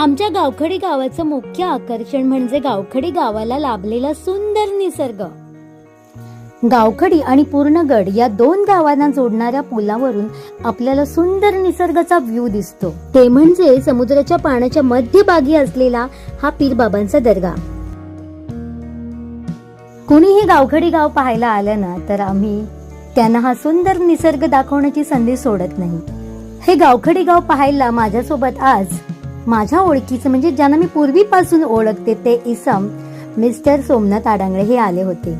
आमच्या गावखडी गावाचं मुख्य आकर्षण म्हणजे गावखडी गावाला लाभलेला सुंदर निसर्ग. गावखडी आणि पूर्णगड या दोन गावांना जोडणाऱ्या पुलावरून आपल्याला सुंदर निसर्गाचा व्ह्यू दिसतो. ते म्हणजे समुद्राच्या पाण्याच्या मध्यभागी असलेला हा पीरबाबांचा दर्गा. कुणीही गावखडी गाव पाहायला आलं ना तर आम्ही त्यांना हा सुंदर निसर्ग दाखवण्याची संधी सोडत नाही. हे गावखडी गाव पाहायला माझ्यासोबत आज माझ्या ओळखीचं म्हणजे ज्यांना मी पूर्वीपासून ओळखते ते इसम मिस्टर सोमनाथ आडांगळे हे आले होते.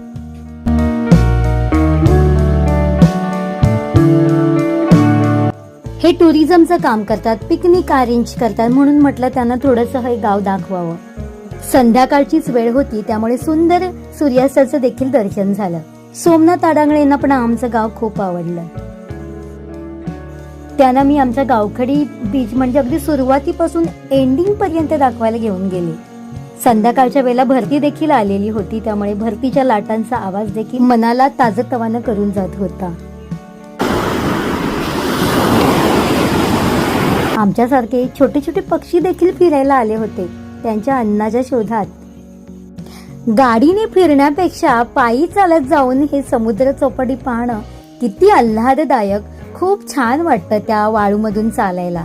हे टुरिझमचं काम करतात पिकनिक अरेंज करतात म्हणून म्हटलं त्यांना थोडंसं हे गाव दाखवावं. संध्याकाळचीच वेळ होती त्यामुळे सुंदर सूर्यास्ताचं देखील दर्शन झालं. सोमनाथ आडांगळे यांना पण आमचं गाव खूप आवडलं. त्यांना मी आमच्या गावखडी बीच म्हणजे अगदी सुरुवातीपासून एंडिंग पर्यंत दाखवायला घेऊन गेले. संध्याकाळच्या वेळेला भरती देखील आलेली होती त्यामुळे भरतीच्या लाटांचा आवाज देखील मनाला ताजतवानं करून जात होता. आमच्यासारखे छोटे छोटे पक्षी देखील फिरायला आले होते त्यांच्या अन्नाच्या शोधात. गाडीने फिरण्यापेक्षा पायी चालत जाऊन हे समुद्र चौपाटी पाहणं किती आल्हाददायक खूप छान वाटतं त्या वाळूमधून चालायला.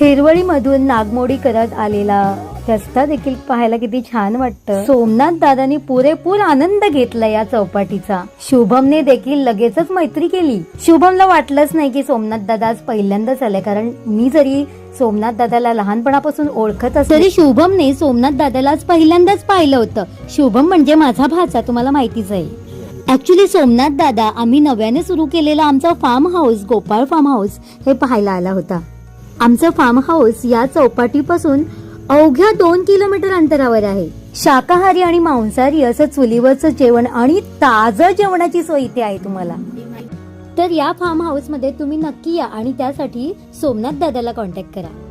हिरवळीमधून नागमोडी करत आलेला रस्ता देखील पाहायला किती छान वाटतं. सोमनाथ दादानी पुरेपूर आनंद घेतला या चौपाटीचा. शुभमने देखील लगेचच मैत्री केली. शुभमला वाटलंच नाही की सोमनाथ दादा आज पहिल्यांदाच आले कारण मी जरी सोमनाथ दादाला लहानपणापासून ओळखत असले तरी शुभमने सोमनाथ दादाला आज पहिल्यांदाच पाहिलं होतं. शुभम म्हणजे माझा भाचा तुम्हाला माहितीच आहे. ऍक्च्युली सोमनाथ दादा आम्ही नव्याने सुरू केलेला आमचा farm house Gopal farm house हे पाहायला आला होता. आमचं फार्म हाऊस या चौपाटीपासून अवघ्या दोन किलोमीटर अंतरावर आहे. शाकाहारी आणि मांसाहारी असं चुलीवरचं जेवण आणि ताजं जेवणाची सोय इथे आहे तुम्हाला. तर या फार्म हाऊसमध्ये तुम्ही नक्की या आणि त्यासाठी सोमनाथ दादाला कॉन्टॅक्ट करा.